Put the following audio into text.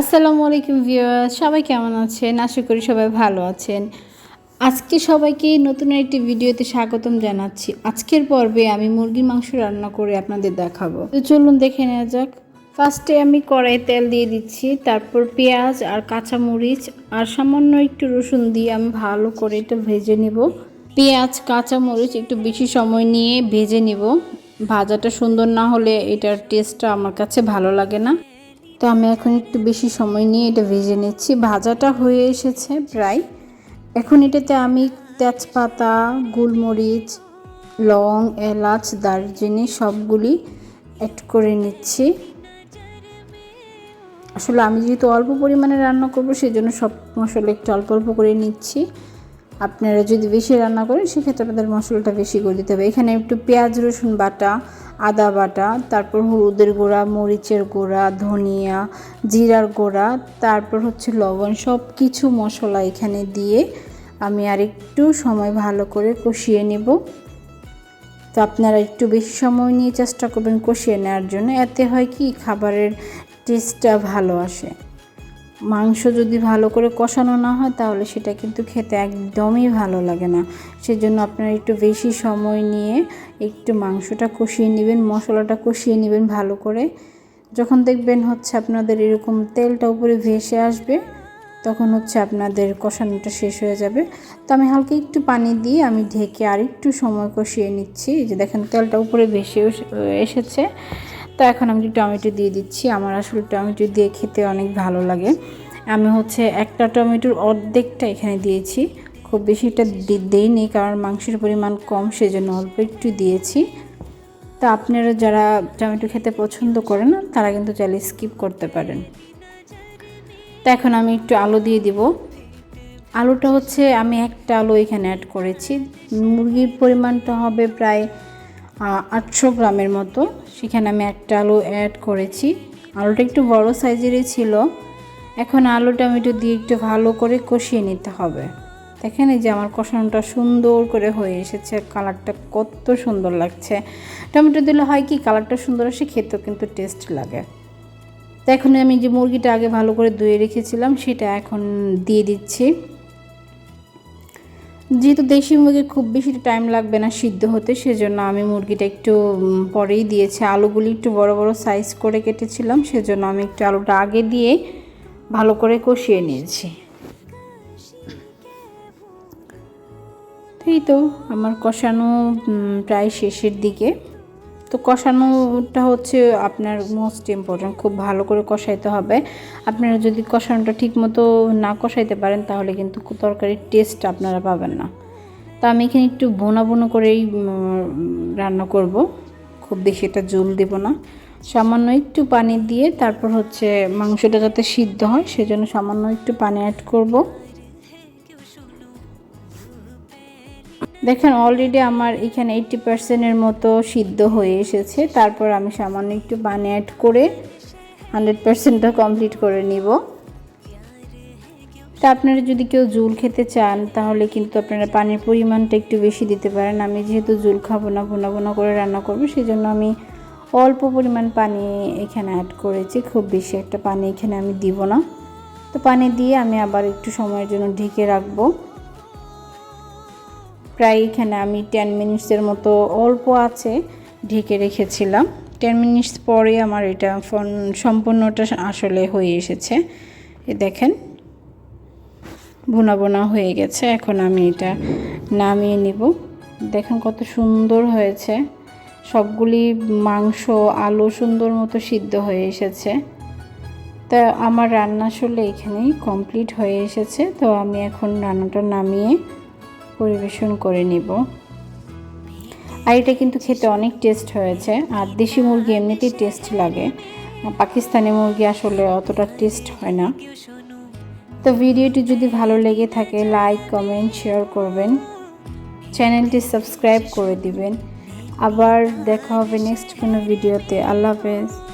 আসসালামু আলাইকুম ভিউয়ার সবাই কেমন আছেন? আশা করি সবাই ভালো আছেন। আজকে সবাইকে নতুন একটি ভিডিওতে স্বাগতম জানাচ্ছি। আজকের পর্বে আমি মুরগির মাংস রান্না করে আপনাদের দেখাবো। তো চলুন দেখে নেওয়া যাক। ফার্স্টে আমি কড়াই তেল দিয়ে দিচ্ছি, তারপর পেঁয়াজ আর কাঁচামরিচ, আর সামান্য একটু রসুন দিয়ে আমি ভালো করে এটা ভেজে নিব। পেঁয়াজ, কাঁচামরিচ একটু বেশি সময় নিয়ে ভেজে নেব। ভাজাটা সুন্দর না হলে এটার টেস্টটা আমার কাছে ভালো লাগে না। তো আমি এখন একটু বেশি সময় নিয়ে এটা ভেজে নিচ্ছি। ভাজাটা হয়ে এসেছে প্রায়। এখন এটাতে আমি তেজপাতা, গোলমরিচ, লং, এলাচ, দারচিনি সবগুলি অ্যাড করে নিচ্ছি। আসলে আমি যেহেতু অল্প পরিমাণে রান্না করব সেই জন্য সব মশলা একটু অল্প অল্প করে নিচ্ছি। আপনারা যদি বেশি রান্না করেন, সেক্ষেত্রে আপনাদের মশলাটা বেশি করে দিতে হবে। এখানে একটু পেঁয়াজ, রসুন বাটা আদা বাটা, তারপর হলুদের গুঁড়া, মরিচের গুঁড়া, ধনিয়া, জিরার গুঁড়া, তারপর হচ্ছে লবণ সব কিছু মশলা এখানে দিয়ে আমি আর একটু সময় ভালো করে কষিয়ে নেব। তো আপনারা একটু বেশি সময় নিয়ে চেষ্টা করবেন কষিয়ে নেওয়ার জন্য, এতে হয় কি খাবারের টেস্টটা ভালো আসে। মাংস যদি ভালো করে কষানো না হয়, তাহলে সেটা কিন্তু খেতে একদমই ভালো লাগে না। সেজন্য আপনারা একটু বেশি সময় নিয়ে একটু মাংসটা কষিয়ে নেবেন, মশলাটা কষিয়ে নেবেন ভালো করে। যখন দেখবেন হচ্ছে আপনাদের এরকম তেলটা উপরে ভেসে আসবে, তখন হচ্ছে আপনাদের কষানোটা শেষ হয়ে যাবে। তো আমি হালকা একটু পানি দিয়ে আমি ঢেকে আর একটু সময় কষিয়ে নিচ্ছি। যে দেখেন তেলটা উপরে ভেসে এসেছে। তো এখন আমি টমেটো দিয়ে দিচ্ছি, আমার আসলে টমেটো দিয়ে খেতে অনেক ভালো লাগে। আমি হচ্ছে একটা টমেটোর অর্ধেকটা এখানে দিয়েছি, খুব বেশিটা দিইনি কারণ মাংসের পরিমাণ কম, সেজন্য অল্প একটু দিয়েছি। তা আপনারা যারা টমেটো খেতে পছন্দ করেন তারা কিন্তু চাইলে স্কিপ করতে পারেন। তো এখন আমি একটু আলু দিয়ে দিব। আলুটা হচ্ছে আমি একটা আলু এখানে অ্যাড করেছি। মুরগির পরিমাণটা হবে প্রায় আটশো গ্রামের মতো। সেখানে আমি একটা আলু অ্যাড করেছি। আলুটা একটু বড় সাইজেরই ছিল। এখন আলু টমেটো দিয়ে একটু ভালো করে কষিয়ে নিতে হবে। দেখেন এই যে আমার কষানোটা সুন্দর করে হয়ে এসেছে। কালারটা কত সুন্দর লাগছে। টমেটো দিলে হয় কি, কালারটা সুন্দর আসে, খেতেও কিন্তু টেস্ট লাগে। তো এখন আমি যে মুরগিটা আগে ভালো করে ধুয়ে রেখেছিলাম, সেটা এখন দিয়ে দিচ্ছি। যেহেতু দেশি মুরগি খুব বেশি টাইম লাগবে না সিদ্ধ হতে, সেজন্য আমি মুরগিটা একটু পরেই দিয়েছি। আলুগুলি একটু বড় বড় সাইজ করে কেটেছিলাম, সেজন্য আমি একটু আলুটা আগে দিয়ে ভালো করে কষিয়ে নিয়েছি। এই তো, আমার কষানো প্রায় শেষের দিকে। তো কষানোটা হচ্ছে আপনার মোস্ট ইম্পর্ট্যান্ট খুব ভালো করে কষাইতে হবে। আপনারা যদি কষানোটা ঠিক মতো না কষাইতে পারেন, তাহলে কিন্তু তরকারির টেস্ট আপনারা পাবেন না। তো আমি এখানে একটু বোনা বোনা করেই রান্না করব। খুব বেশি এটা জল দেব না। সামান্য একটু পানি দিয়ে তারপর হচ্ছে মাংসটা যাতে সিদ্ধ হয়, সেজন্য সামান্য একটু পানি অ্যাড করব। দেখেন অলরেডি আমার এখানে এইটটি পার্সেন্টের মতো সিদ্ধ হয়ে এসেছে। তারপর আমি সামান্য একটু পানি অ্যাড করে হান্ড্রেড পার্সেন্টটা কমপ্লিট করে নিব। তা আপনারা যদি কেউ জুল খেতে চান, তাহলে কিন্তু আপনারা পানির পরিমাণটা একটু বেশি দিতে পারেন। আমি যেহেতু জুল খাব না, ভুনা ভুনা করে রান্না করব সেই জন্য আমি অল্প পরিমাণ পানি এখানে অ্যাড করেছি। খুব বেশি একটা পানি এখানে আমি দিব না। তো পানি দিয়ে আমি আবার একটু সময়ের জন্য ঢেকে রাখব। প্রায় এখানে আমি টেন মিনিটসের মতো অল্প আছে ঢেকে রেখেছিলাম। টেন মিনিটস পরে আমার এটা ফোন সম্পূর্ণটা আসলে হয়ে এসেছে। এ দেখেন বোনা বোনা হয়ে গেছে। এখন আমি এটা নামিয়ে নিব। দেখেন কত সুন্দর হয়েছে। সবগুলি মাংস, আলু সুন্দর মতো সিদ্ধ হয়ে এসেছে। তা আমার রান্না আসলে এখানেই কমপ্লিট হয়ে এসেছে। তো আমি এখন রান্নাটা নামিয়ে পরিবেশন করে নিব। আর এটা কিন্তু খেতে অনেক টেস্ট হয়েছে। আর দেশি মুরগি এমনিতেই টেস্ট লাগে। পাকিস্তানি মুরগি আসলে অতটা টেস্ট হয় না। তো ভিডিওটি যদি ভালো লেগে থাকে লাইক কমেন্ট শেয়ার করবেন। চ্যানেলটি সাবস্ক্রাইব করে দিবেন। আবার দেখা হবে নেক্সট কোনো ভিডিওতে আল্লাহ হাফেজ।